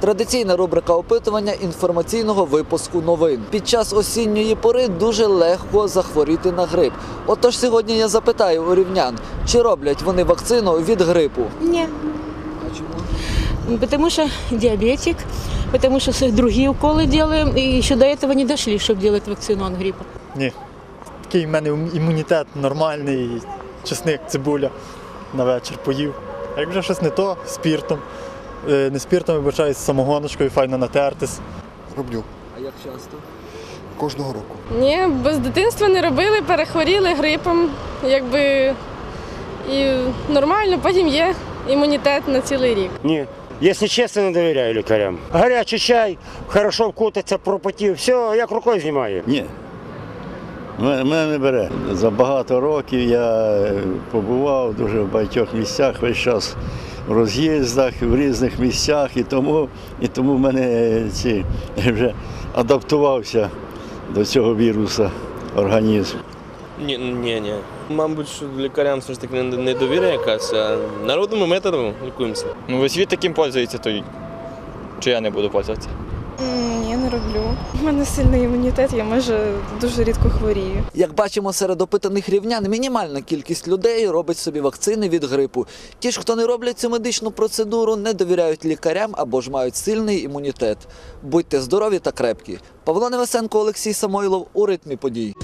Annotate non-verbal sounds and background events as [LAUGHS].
Традиційна рубрика опитування інформаційного випуску новин. Під час осінньої пори дуже легко захворіти на грип. Отож сьогодні я запитаю у рівнян, чи роблять вони вакцину від грипу. Не. Потому что диабетик, потому что с- другие уколы делаем, и еще до этого не дошли, чтобы делать вакцину от гриппа. Ні. Такий в мене імунітет нормальний, чесник, цибуля на вечір поїв. А як вже щось не то, спіртом. Е, Не спіртом, вибачаюсь, самогоночкою, файно натертись. Роблю А як часто? кожного року. Ні, без дитинства не робили, перехворіли грипом, якби і нормально, потім є імунітет на цілий рік. Ні. Якщо чесно, не довіряю лікарям. Гарячий чай, хорошо вкутаться, пропотів, все, як рукою знімає. Ні. Мене мене не бере. За багато років я е, побував дуже в багатьох місцях, весь час в роз'їздах, в різних місцях, і тому, і тому в мене ці [LAUGHS] вже адаптувався до цього віруса організм. Ні, ні, ні. Мабуть, що лікарям все ж таки не- недовіра якась, а народними методами лікуємося. Ну, весь світ таким пользується, то чи я не буду пользуватися? Ні, не роблю. У мене сильний імунітет, я майже дуже рідко хворію. Як бачимо серед опитаних рівнян, мінімальна кількість людей робить собі вакцини від грипу. Ті ж, хто не роблять цю медичну процедуру, не довіряють лікарям або ж мають сильний імунітет. Будьте здорові та крепкі. Павло Невесенко, Олексій Самойлов у ритмі подій.